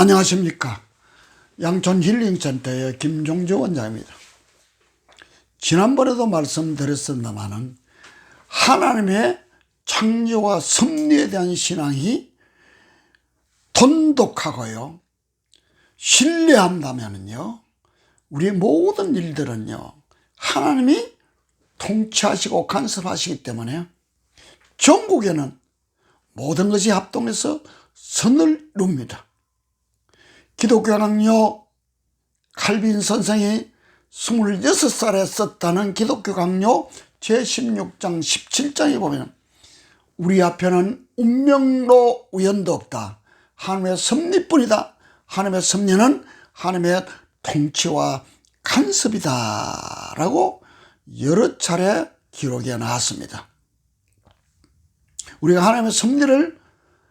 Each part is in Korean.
안녕하십니까. 양촌 힐링센터의 김종주 원장입니다. 지난번에도 말씀드렸습니다만은 하나님의 창조와 섭리에 대한 신앙이 돈독하고요. 신뢰한다면요. 우리 모든 일들은요. 하나님이 통치하시고 간섭하시기 때문에 전국에는 모든 것이 합동해서 선을 이룹니다. 기독교 강요 칼빈 선생이 26살에 썼다는 기독교 강요 제16장 17장에 보면 우리 앞에는 운명로 우연도 없다. 하나님의 섭리뿐이다. 하나님의 섭리는 하나님의 통치와 간섭이다. 라고 여러 차례 기록에 나왔습니다. 우리가 하나님의 섭리를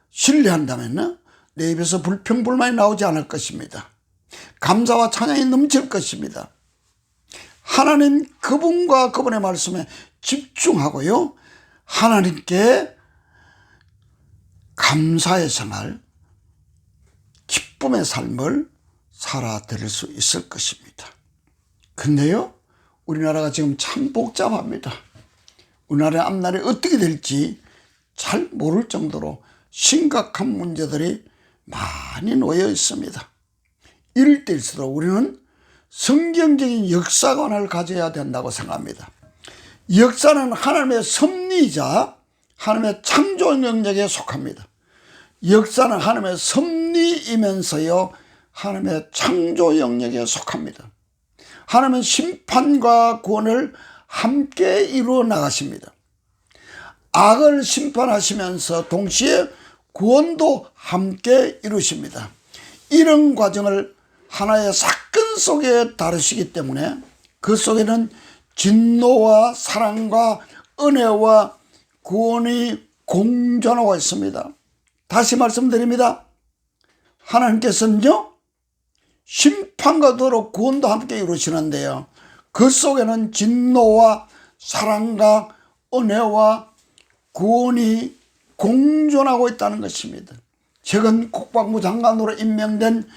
신뢰한다면 내 입에서 불평불만이 나오지 않을 것입니다. 감사와 찬양이 넘칠 것입니다. 하나님 그분과 그분의 말씀에 집중하고요. 하나님께 감사의 생활, 기쁨의 삶을 살아드릴 수 있을 것입니다. 근데요, 우리나라가 지금 참 복잡합니다. 우리나라의 앞날이 어떻게 될지 잘 모를 정도로 심각한 문제들이 많이 놓여 있습니다. 이럴 때일수록 우리는 성경적인 역사관을 가져야 된다고 생각합니다. 역사는 하나님의 섭리이자 하나님의 창조 영역에 속합니다. 역사는 하나님의 섭리이면서요, 하나님의 창조 영역에 속합니다. 하나님은 심판과 구원을 함께 이루어 나가십니다. 악을 심판하시면서 동시에 구원도 함께 이루십니다. 이런 과정을 하나의 사건 속에 다루시기 때문에 그 속에는 진노와 사랑과 은혜와 구원이 공존하고 있습니다. 다시 말씀드립니다. 하나님께서는요, 심판과 도로 구원도 함께 이루시는데요. 그 속에는 진노와 사랑과 은혜와 구원이 공존하고 있다는 것입니다. 최근 국방부 장관으로 임명된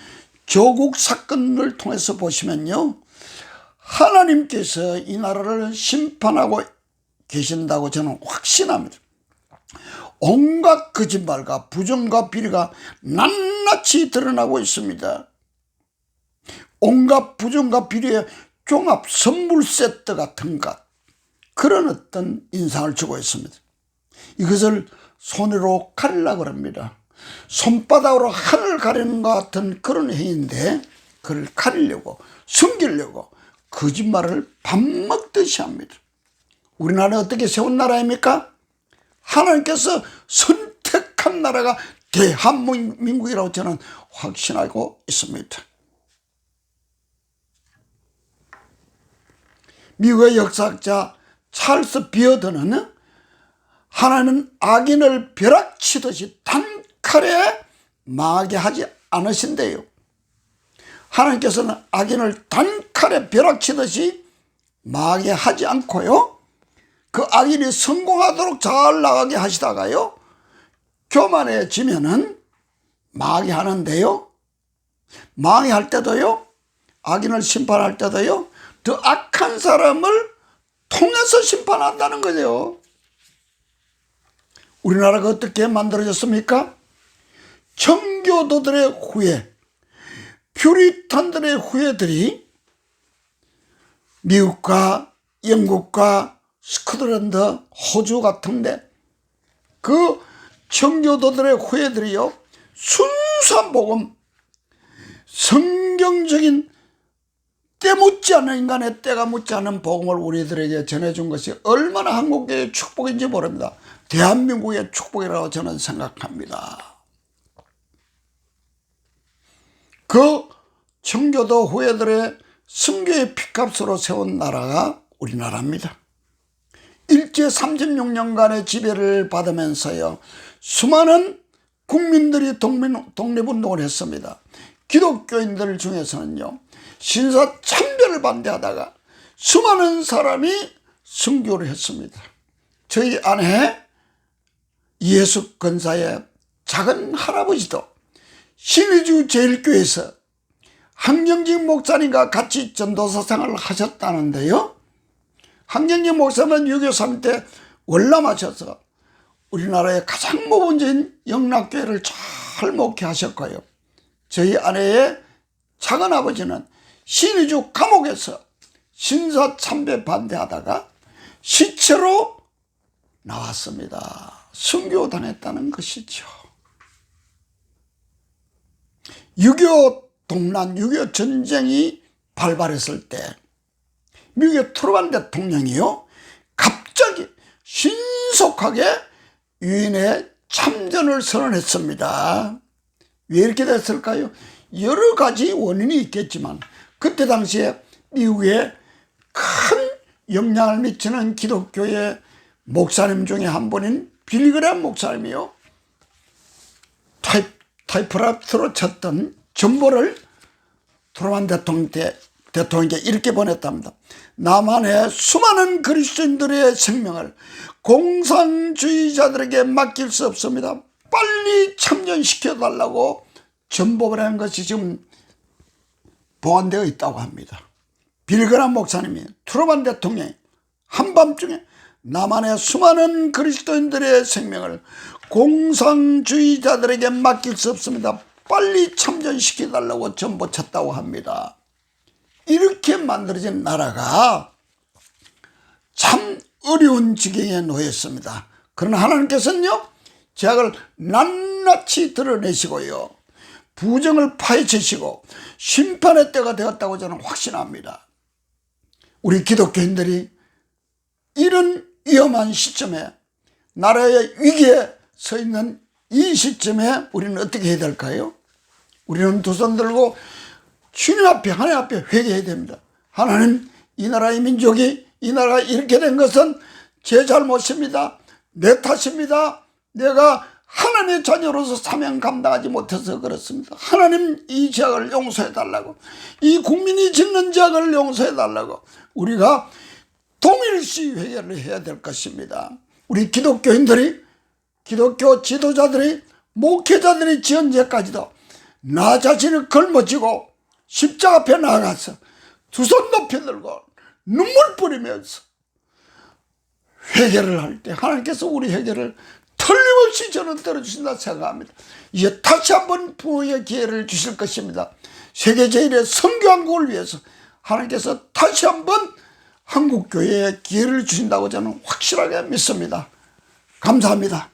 조국 사건을 통해서 보시면요. 하나님께서 이 나라를 심판하고 계신다고 저는 확신합니다. 온갖 거짓말과 부정과 비리가 낱낱이 드러나고 있습니다. 온갖 부정과 비리의 종합 선물 세트 같은 것 그런 어떤 인상을 주고 있습니다. 이것을 손으로 가리려고 합니다. 손바닥으로 하늘 가리는 것 같은 그런 행위인데 그를 가리려고 숨기려고 거짓말을 밥 먹듯이 합니다. 우리나라 어떻게 세운 나라입니까? 하나님께서 선택한 나라가 대한민국이라고 저는 확신하고 있습니다. 미국의 역사학자 찰스 비어드는 하나님은 악인을 벼락치듯이 단칼에 망하게 하지 않으신대요. 하나님께서는 악인을 단칼에 벼락치듯이 망하게 하지 않고요. 그 악인이 성공하도록 잘 나가게 하시다가요. 교만해지면은 망하게 하는데요. 망하게 할 때도요. 악인을 심판할 때도요. 더 악한 사람을 통해서 심판한다는 거죠. 우리나라가 어떻게 만들어졌습니까? 청교도들의 후예, 퓨리탄들의 후예들이 미국과 영국과 스코틀랜드, 호주 같은데 그 청교도들의 후예들이요 순수한 복음, 성경적인 때 묻지 않은 인간의 때가 묻지 않은 복음을 우리들에게 전해준 것이 얼마나 한국의 축복인지 모릅니다. 대한민국의 축복이라고 저는 생각합니다. 그 청교도 후예들의 승교의 피값으로 세운 나라가 우리나라입니다. 일제 36년간의 지배를 받으면서요, 수많은 국민들이 독립, 독립운동을 했습니다. 기독교인들 중에서는요, 신사 참배를 반대하다가 수많은 사람이 순교를 했습니다. 저희 아내 예수 근사의 작은 할아버지도 신의주 제일교회에서 황경직 목사님과 같이 전도사 생활을 하셨다는데요. 황경직 목사는 6.25때 월남하셔서 우리나라의 가장 모범적인 영락교회를 잘 목회하셨고요. 저희 아내의 작은 아버지는 신의주 감옥에서 신사 참배 반대하다가 시체로 나왔습니다. 순교 당했다는 것이죠. 6.25 동란, 6.25 전쟁이 발발했을 때 미국의 트루만 대통령이요 갑자기 신속하게 유엔에 참전을 선언했습니다. 왜 이렇게 됐을까요? 여러 가지 원인이 있겠지만 그때 당시에 미국에 큰 영향을 미치는 기독교의 목사님 중에 한 분인 빌그램 목사님이요. 타이, 타이프라프트로 쳤던 전보를 트루만 대통령 때 대통령께 이렇게 보냈답니다. 남한의 수많은 그리스도인들의 생명을 공산주의자들에게 맡길 수 없습니다. 빨리 참전시켜 달라고 전보를 한 것이 지금 보관되어 있다고 합니다. 빌그람 목사님이 트루만 대통령이 한밤중에 남한의 수많은 그리스도인들의 생명을 공산주의자들에게 맡길 수 없습니다. 빨리 참전시켜 달라고 전보 쳤다고 합니다. 이렇게 만들어진 나라가 참 어려운 지경에 놓였습니다. 그러나 하나님께서는요, 제약을 낱낱이 드러내시고요, 부정을 파헤치시고 심판의 때가 되었다고 저는 확신합니다. 우리 기독교인들이 이런 위험한 시점에 나라의 위기에 서 있는 이 시점에 우리는 어떻게 해야 될까요? 우리는 두 손 들고 주님 앞에 하나님 앞에 회개해야 됩니다. 하나님 이 나라의 민족이 이 나라가 이렇게 된 것은 제 잘못입니다. 내 탓입니다. 내가 하나님의 자녀로서 사명 감당하지 못해서 그렇습니다. 하나님 이 죄악을 용서해 달라고 이 국민이 짓는 죄악을 용서해 달라고 우리가 동일시 회개를 해야 될 것입니다. 우리 기독교인들이 기독교 지도자들이 목회자들이 지은 죄까지도 나 자신을 걸머쥐고 십자가 앞에 나가서 두 손 높이 들고 눈물 뿌리면서 회개를 할 때 하나님께서 우리 회개를 틀림없이 저는 들어주신다 생각합니다. 이제 다시 한번 부모의 기회를 주실 것입니다. 세계 제일의 성교한국을 위해서 하나님께서 다시 한번 한국교회에 기회를 주신다고 저는 확실하게 믿습니다. 감사합니다.